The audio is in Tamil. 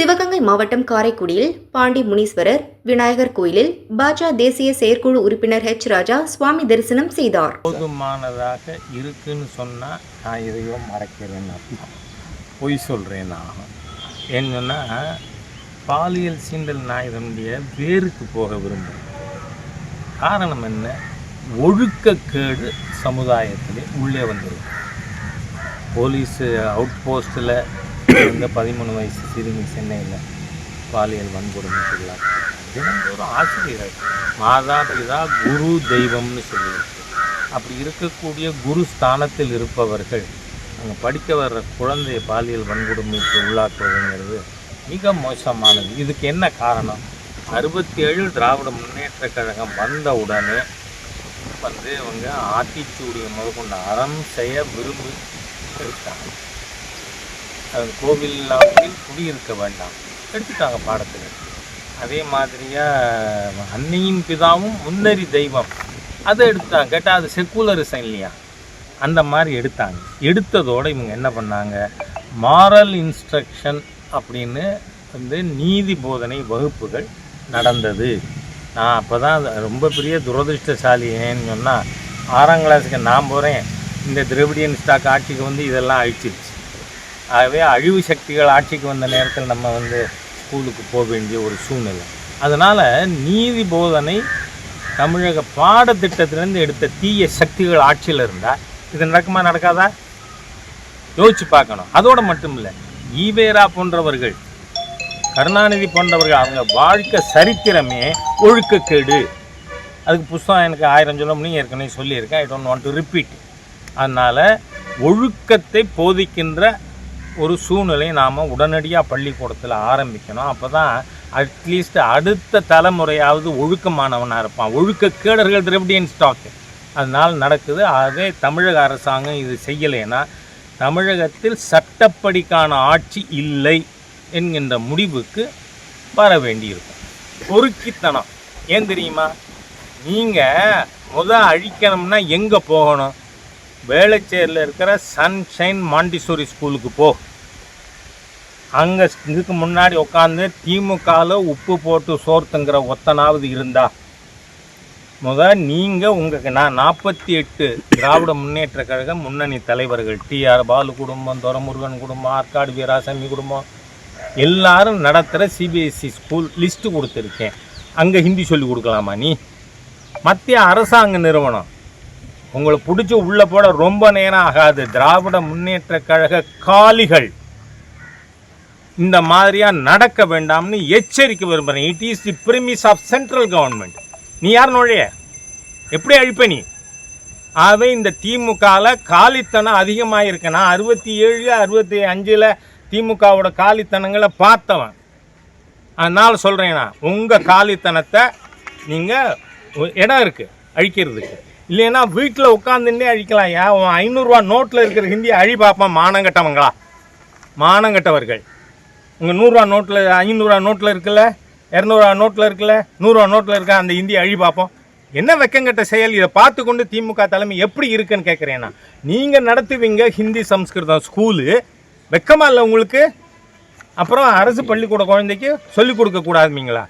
சிவகங்கை மாவட்டம் காரைக்குடியில் பாண்டி முனீஸ்வரர் விநாயகர் கோயிலில் பாஜா தேசிய செயற்குழு உறுப்பினர் ஹெச் ராஜா சுவாமி தரிசனம் செய்தார். போதுமானதாக இருக்குன்னு சொன்னால் நான் எதையோ மறைக்கிறேன்னு அர்த்தம். பொய் சொல்கிறேன் நான். என்னன்னா பாலியல் சீண்டல் நாயகனுடைய வேருக்கு போக விரும்புகிறேன் காரணம் என்ன? ஒழுக்கக்கேடு சமுதாயத்திலே உள்ளே வந்துடும் போலீஸு அவுட் போஸ்ட்டில் இருந்த பதிமூணு வயசு சிறுமி சென்னையில் பாலியல் வன்கொடுமைக்குள்ளாக. ஒரு ஆசிரியர்கள் மாதா பிதா குரு தெய்வம்னு சொல்லியிருக்கு அப்படி இருக்கக்கூடிய குரு ஸ்தானத்தில் இருப்பவர்கள் அங்கே படிக்க வர்ற குழந்தையை பாலியல் வன்கொடுமைக்கு உள்ளாக்குவதுங்கிறது மிக மோசமானது. இதுக்கு என்ன காரணம்? அறுபத்தி ஏழு திராவிட முன்னேற்ற கழகம் வந்த உடனே வந்து இவங்க ஆத்திச்சூடியை முதற்கொண்டு அறம் செய்ய விரும்பி இருக்காங்க. அது குடி குடியிருக்க வேண்டாம். எடுத்துட்டாங்க பாடத்தில் அதே மாதிரியாக அன்னையும் பிதாவும் முன்னறி தெய்வம். அதை எடுத்தாங்க கேட்டால் அது செக்குலரிசம் இல்லையா? அந்த மாதிரி எடுத்தாங்க. எடுத்ததோடு இவங்க என்ன பண்ணாங்க? மாரல் இன்ஸ்ட்ரக்ஷன் அப்படின்னு வந்து நீதி போதனை வகுப்புகள் நடந்தது. நான் அப்போ தான் ரொம்ப பெரிய துரதிருஷ்டசாலி ஏன்னு சொன்னால் ஆறாம் கிளாஸுக்கு நான் போகிறேன் இந்த திரவிடியன் ஸ்டாக் ஆட்சிக்கு வந்து இதெல்லாம் அழிச்சிருச்சு. ஆகவே அழிவு சக்திகள் ஆட்சிக்கு வந்த நேரத்தில் நம்ம வந்து ஸ்கூலுக்கு போக வேண்டிய ஒரு சூழ்நிலை. அதனால் நீதி போதனை தமிழக பாடத்திட்டத்திலேருந்து எடுத்த தீய சக்திகள் ஆட்சியில் இருந்தால் இது நடக்குமா நடக்காதா? யோசிச்சு பார்க்கணும். அதோடு மட்டும் இல்லை ஈவேரா போன்றவர்கள் கருணாநிதி போன்றவர்கள் அவங்க வாழ்க்கை சரித்திரமே ஒழுக்கக்கேடு. அதுக்கு புஸ்தகம் எனக்கு ஆயிரம் சொல்ல முடியும் ஏற்கனவே சொல்லியிருக்கேன். I don't want to repeat அதனால் ஒழுக்கத்தை போதிக்கின்ற ஒரு சூழ்நிலையை நாம் உடனடியாக பள்ளிக்கூடத்தில் ஆரம்பிக்கணும். அப்போ தான் அட்லீஸ்ட் அடுத்த தலைமுறையாவது ஒழுக்கமானவனாக இருப்பான். ஒழுக்க கேடர்கள் திரவிடியன் ஸ்டாக்கு அதனால் நடக்குது. அதே தமிழக அரசாங்கம் இது செய்யலைன்னா தமிழகத்தில் சட்டப்படிக்கான ஆட்சி இல்லை என்கின்ற முடிவுக்கு வர வேண்டியிருக்கும். பொறுக்கித்தனம். ஏன் தெரியுமா? நீங்கள் முத அழிக்கணும்னா எங்கே போகணும்? வேளச்சேரியில் இருக்கிற சன்ஷைன் மாண்டிசோரி ஸ்கூலுக்கு போ. அங்கே இதுக்கு முன்னாடி உட்காந்து திமுகவில் உப்பு போட்டு சோர்த்துங்கிற ஒத்தனாவது இருந்தா. முத நீங்கள் உங்கள் நான் நாற்பத்தி எட்டு திராவிட முன்னேற்ற கழக முன்னணி தலைவர்கள். டிஆர் பாலு குடும்பம் துரமுருகன் குடும்பம் ஆற்காடு வீராசாமி குடும்பம். எல்லாரும் நடத்துகிற சிபிஎஸ்சி ஸ்கூல் லிஸ்ட்டு கொடுத்துருக்கேன். அங்கே ஹிந்தி சொல்லி கொடுக்கலாமா நீ? மத்திய அரசாங்க நிறுவனம். உங்களை பிடிச்சி உள்ளே போட ரொம்ப நேரம் ஆகாது. திராவிட முன்னேற்ற கழக காலிகள். இந்த மாதிரியாக நடக்க வேண்டாம்னு எச்சரிக்கை விரும்புகிறேன் it is the premise of central government நீ யார் நுழைய? எப்படி அழிப்ப நீ? ஆகவே இந்த திமுகவில் காலித்தனம் அதிகமாக இருக்கு நான் அறுபத்தி ஏழு அறுபத்தி அஞ்சில் திமுகவோட காலித்தனங்களை பார்த்தவன். அதனால் சொல்கிறேன்னா உங்கள் காலித்தனத்தை நீங்கள் இடம் இருக்குது அழிக்கிறதுக்கு. இல்லைன்னா வீட்டில் உட்காந்துட்டே அழிக்கலாம். ஏன் உன் ஐநூறுரூவா நோட்டில் இருக்கிற ஹிந்தி அழி பார்ப்பான் மானங்கட்டவங்களா மானங்கட்டவர்கள் உங்கள் நூறுரூவா நோட்டில் ஐநூறுரூவா நோட்டில் இருக்குல்ல? இரநூறுவா நோட்டில் இருக்குல்ல? நூறுரூவா நோட்டில் இருக்க? அந்த ஹிந்தி அழி பார்ப்போம் என்ன வெக்கங்கட்ட செயல்? இதை பார்த்து கொண்டு திமுக தலைமை எப்படி இருக்குன்னு கேட்குறேன்னா நீங்கள் நடத்துவீங்க ஹிந்தி சம்ஸ்கிருதம் ஸ்கூலு. வெக்கமாக இல்லை உங்களுக்கு? அப்புறம் அரசு பள்ளிக்கூட குழந்தைக்கு சொல்லிக் கொடுக்கக்கூடாதுமீங்களா